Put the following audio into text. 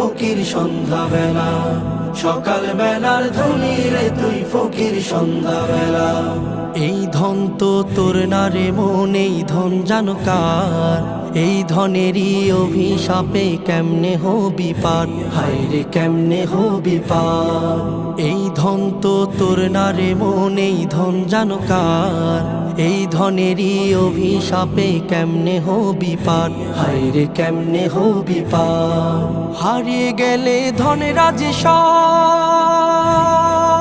ফকির সন্ধ্যা বেলা সকাল বেলার ধনী রে, তুই ফকির সন্ধ্যা বেলা এই ধন তো তোর না রে মন, এই ধন জানো কার? এই ধনেরই অভিশাপে কেমনে হবি পার? হায় রে কেমনে হবি পার? এই ধন তো তোর নারে মন, এই ধন জানো কার? এই ধনেরই অভিশাপে কেমনে হবি পার? হায় রে কেমনে হবি পার? হারিয়ে গেলে ধনে রাজে সব